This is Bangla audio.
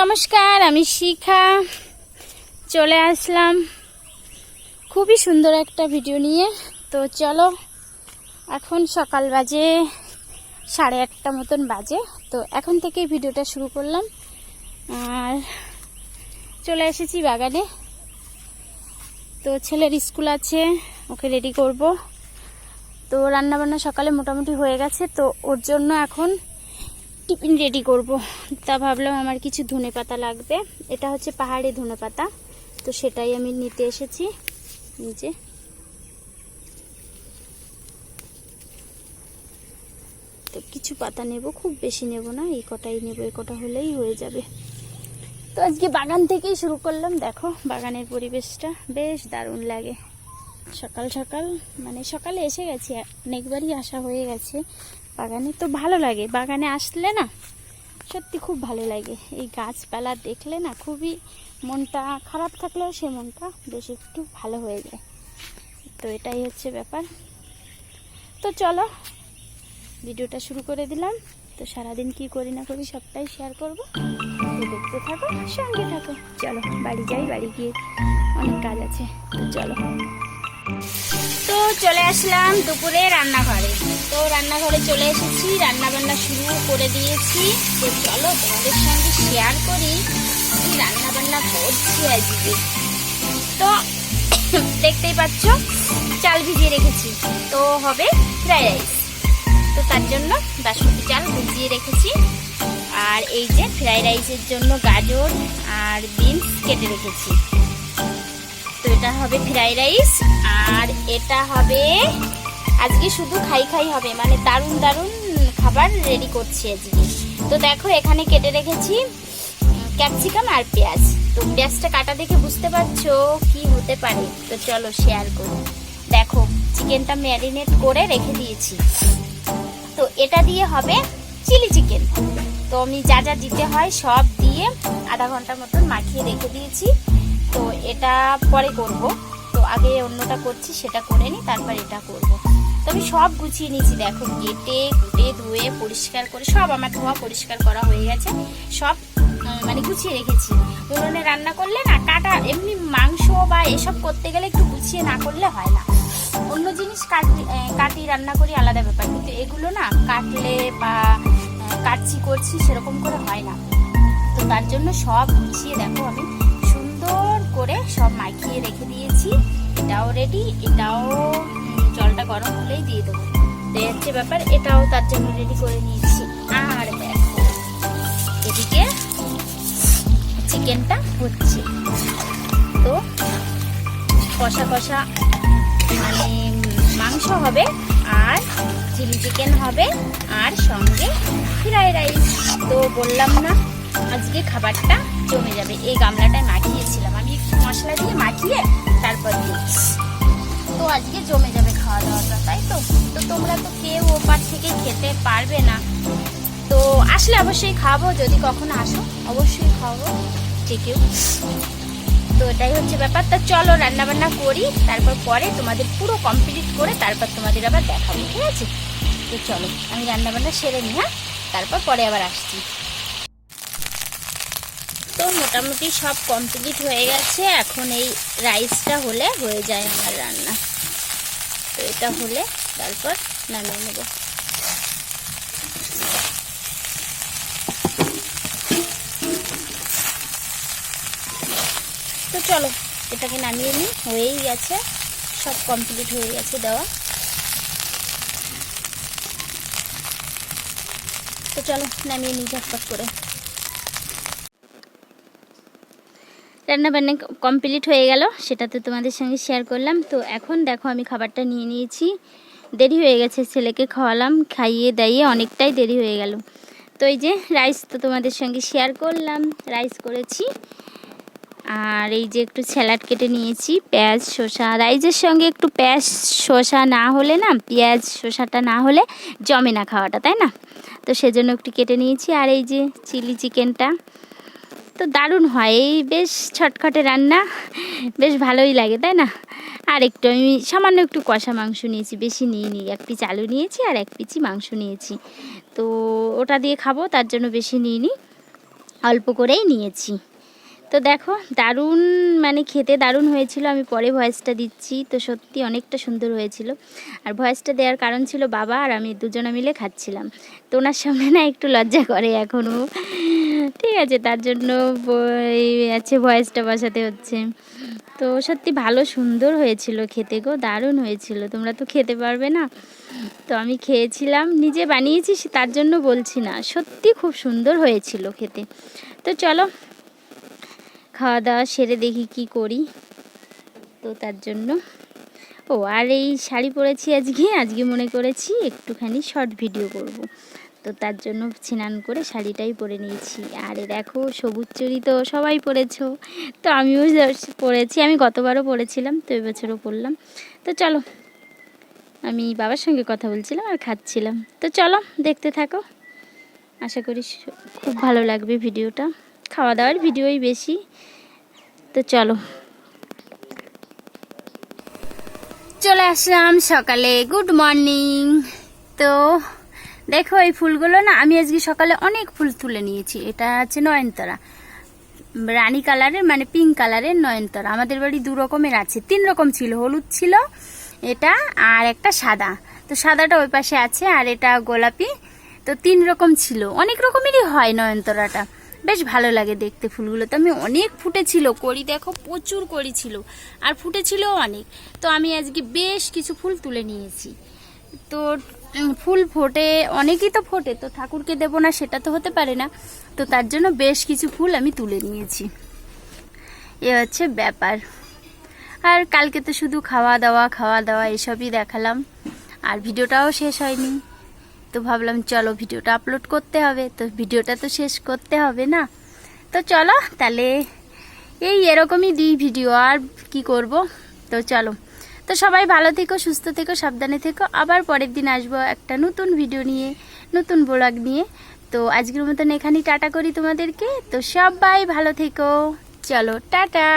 নমস্কার, আমি শিখা। চলে আসলাম খুবই সুন্দর একটা ভিডিও নিয়ে। তো চলো, এখন সকাল বাজে সাড়ে আটটা মতন বাজে। তো এখন থেকেই ভিডিওটা শুরু করলাম। আর চলে এসেছি বাগানে। তো ছেলের স্কুল আছে, ওকে রেডি করব। তো রান্নাবান্না সকালে মোটামুটি হয়ে গেছে। তো ওর জন্য এখন টিফিন রেডি করব। তা ভাবলাম আমার কিছু ধনে পাতা লাগবে। এটা হচ্ছে পাহাড়ি ধনে পাতা তো সেটাই আমি নিতে এসেছি। নিচে তো কিছু পাতা নেব, খুব বেশি নেব না। এই কটাই নেব এই কটা হলেই হয়ে যাবে। তো আজকে বাগান থেকেই শুরু করলাম। দেখো, বাগানের পরিবেশটা বেশ দারুণ লাগে। সকাল সকাল মানে সকালে এসে গেছি। অনেকবারই আসা হয়ে গেছে। বাগানে তো ভালো লাগে। বাগানে আসলে না, সত্যি খুব ভালো লাগে। এই গাছপালা দেখলে না খুবই মনটা খারাপ থাকলেও সে মনটা বেশ একটু ভালো হয়ে যায়। তো এটাই হচ্ছে ব্যাপার। তো চলো, ভিডিওটা শুরু করে দিলাম। তো সারাদিন কি করি না করি সবটাই শেয়ার করব। দেখতে থাকো, সঙ্গে থাকো। চলো, বাড়ি যাই, বাড়ি গিয়ে অনেক কাজ আছে। তো চলো। তো চলে আসলাম দুপুরে রান্নাঘরে। তো রান্নাঘরে চলে এসেছি রান্না বান্না শুরু করে দিয়েছি। তো চলো তোমাদের সঙ্গে শেয়ার করি কি রান্না বান্না করছি আজকে। তো দেখতেই পাচ্ছ, চাল ভিজিয়ে রেখেছি। তো হবে ফ্রাইড রাইস তো তার জন্য বাসমতি চাল ভিজিয়ে রেখেছি। আর এই যে ফ্রাইড রাইসের জন্য গাজর আর বিনস কেটে রেখেছি। তো এটা হবে ফ্রাইড রাইস, আর এটা হবে, আজকে শুধু খাই খাই হবে মানে দারুণ দারুণ খাবার রেডি করছি আজকে। তো দেখো, এখানে কেটে রেখেছি ক্যাপসিকাম আর পেঁয়াজ। তো পেঁয়াজটা কাটা দেখে বুঝতে পারছ কি হতে পারে। তো চলো শেয়ার করি। দেখো চিকেনটা ম্যারিনেট করে রেখে দিয়েছি। তো এটা দিয়ে হবে চিলি চিকেন তো আমি যা যা দিতে হয় সব দিয়ে আধা ঘণ্টার মতন মাখিয়ে রেখে দিয়েছি। তো এটা পরে করব। তো আগে অন্যটা করছি, সেটা করে নিই, তারপর এটা করব। তো আমি সব গুছিয়ে নিয়েছি, দেখো কেটে কুটে ধুয়ে পরিষ্কার করে সব আমার ধোয়া পরিষ্কার করা হয়ে গেছে। সব মানে গুছিয়ে রেখেছি। উনুনে রান্না করলে না কাটা, এমনি মাংস বা এসব করতে গেলে একটু গুছিয়ে না করলে হয় না। অন্য জিনিস কাটি কাটি রান্না করি আলাদা ব্যাপার। কিন্তু এগুলো না কাটলে বা কাটছি, করছি সেরকম করে হয় না। তো তার জন্য সব গুছিয়ে দেখো আমি করে সব মাখিয়ে রেখে দিয়েছি। এটাও রেডি এটাও জলটা গরম হলেই দিয়ে দেবো। তো হচ্ছে ব্যাপার, এটাও তার জন্য রেডি করে নিয়েছি। আর দেখো, এদিকে চিকেনটা হচ্ছে। তো কষা কষা মানে মাংস হবে, আর চিলি চিকেন হবে, আর সঙ্গে ফ্রাইড রাইস তো বললাম না, আজকে খাবারটা জমে যাবে। এই গামলাটায় মাখিয়েছিলাম। আমি মশলা দিয়ে মাখিয়ে তারপর দিয়েছি তো আজকে জমে যাবে খাওয়া দাওয়াটা তাই তো? তো তোমরা তো কেউ ওপার থেকে খেতে পারবে না। তো আসলে অবশ্যই খাব, যদি কখনো আসো, অবশ্যই খাব কেউ। তো এটাই হচ্ছে ব্যাপার। তা চলো রান্না বান্না করি, তারপর পরে তোমাদের পুরো কমপ্লিট করে তারপর তোমাদের আবার দেখাবো, ঠিক আছে? তো চলো, আমি রান্না বান্না সেরে নিই হ্যাঁ? তারপর পরে আবার আসছি। তো মোটামুটি সব কমপ্লিট হয়ে গেছে। এখন এই রাইসটা হলে হয়ে যায় আমার রান্না। তো এটা হলে তারপর নামিয়ে নেব। তো চলো, এটাকে নামিয়ে নিই। হয়েই গেছে। সব কমপ্লিট হয়ে গেছে দেওয়া। তো চলো, নামিয়ে নিই ঝটপট করে। রান্না বান্না কমপ্লিট হয়ে গেল সেটা তো তোমাদের সঙ্গে শেয়ার করলাম। তো এখন দেখো আমি খাবারটা নিয়ে নিয়েছি। দেরি হয়ে গেছে, ছেলেকে খাওয়ালাম, খাইয়ে দাইয়ে অনেকটাই দেরি হয়ে গেল। তো এই যে রাইস তো তোমাদের সঙ্গে শেয়ার করলাম রাইস করেছি। আর এই যে একটু স্যালাড কেটে নিয়েছি, পেঁয়াজ, শসা। রাইসের সঙ্গে একটু পেঁয়াজ, শসা না হলে না, পেঁয়াজ, শসাটা না হলে জমে না খাওয়াটা, তাই না? তো সেজন্য একটু কেটে নিয়েছি। আর এই যে চিলি চিকেনটা তো দারুণ হয়। এই বেশ ছটখটে রান্না, বেশ ভালোই লাগে, তাই না? আর একটু আমি সামান্য একটু কষা মাংস নিয়েছি, বেশি নিয়ে নিই এক পিস আলু নিয়েছি আর এক পিচি মাংস নিয়েছি। তো ওটা দিয়ে খাব, তার জন্য বেশি নিয়ে নিই অল্প করেই নিয়েছি। তো দেখো, দারুণ মানে খেতে দারুণ হয়েছিল। আমি পরে ভয়েসটা দিচ্ছি। তো সত্যি অনেকটা সুন্দর হয়েছিল। আর ভয়েসটা দেওয়ার কারণ ছিল বাবা আর আমি দুজনে মিলে খাচ্ছিলাম। তো ওনার সামনে না একটু লজ্জা করে এখনও। ঠিক আছে, তার জন্য আছে ভয়েসটা বসাতে হচ্ছে। তো সত্যি ভালো সুন্দর হয়েছিল খেতে গো, দারুণ হয়েছিল। তোমরা তো খেতে পারবে না। তো আমি খেয়েছিলাম, নিজে বানিয়েছি তার জন্য বলছি না। সত্যি খুব সুন্দর হয়েছিল খেতে। তো চলো খাওয়া দাওয়া সেরে দেখি কি করি। তো তার জন্য। ও, আর এই শাড়ি পরেছি আজকে আজকে মনে করেছি একটুখানি শর্ট ভিডিও করব। তো তার জন্য স্নান করে শাড়িটাই পরে নিয়েছি। আর দেখো, সবুজ চুড়ি তো সবাই পরেছো। তো আমিও পরেছি। আমি গতবারও পরেছিলাম, তো এবছরও পরলাম। তো চলো, আমি বাবার সঙ্গে কথা বলছিলাম আর খাচ্ছিলাম। তো চলো, দেখতে থাকো। আশা করি খুব ভালো লাগবে ভিডিওটা। খাওয়া দাওয়ার ভিডিওই বেশি। তো চলো। চলে আসলাম সকালে। Good morning. তো দেখো, এই ফুলগুলো না, আমি আজকে সকালে অনেক ফুল তুলে নিয়েছি। এটা আছে নয়নতারা। রানী কালারের মানে পিঙ্ক কালারের নয়নতারা। আমাদের বাড়ি দু রকমের আছে। তিন রকম ছিল, হলুদ ছিল, এটা আর একটা সাদা। তো সাদাটা ওই পাশে আছে আর এটা গোলাপি। তো তিন রকম ছিল। অনেক রকমেরই হয় নয়নতরাটা। বেশ ভালো লাগে দেখতে ফুলগুলো। তো আমি অনেক ফুটেছিল। করি দেখো, প্রচুর করি ছিল। আর ফুটেছিল অনেক। তো আমি আজকে বেশ কিছু ফুল তুলে নিয়েছি। তো ফুল ফোটে, অনেকই তো ফোটে, তো ঠাকুরকে দেবো না, সেটা তো হতে পারে না। তো তার জন্য বেশ কিছু ফুল আমি তুলে নিয়েছি। এ হচ্ছে ব্যাপার। আর কালকে তো শুধু খাওয়া দাওয়া খাওয়া দাওয়া, এসবই দেখালাম। আর ভিডিওটাও শেষ হয়নি। তো ভাবলাম, চলো ভিডিওটা আপলোড করতে হবে। তো ভিডিওটা তো শেষ করতে হবে না। তো চলো, তাহলে এই এরকমই দিই ভিডিও। আর কি করব? তো চলো। তো সবাই ভালো থেকো, সুস্থ থেকো, সাবধানে থেকো। আবার পরের দিন আসব একটা নতুন ভিডিও নিয়ে, নতুন ব্লগ নিয়ে। তো আজকের মতন এখানেই টাটা করি তোমাদেরকে। তো সবাই ভালো থেকো। চলো, টাটা।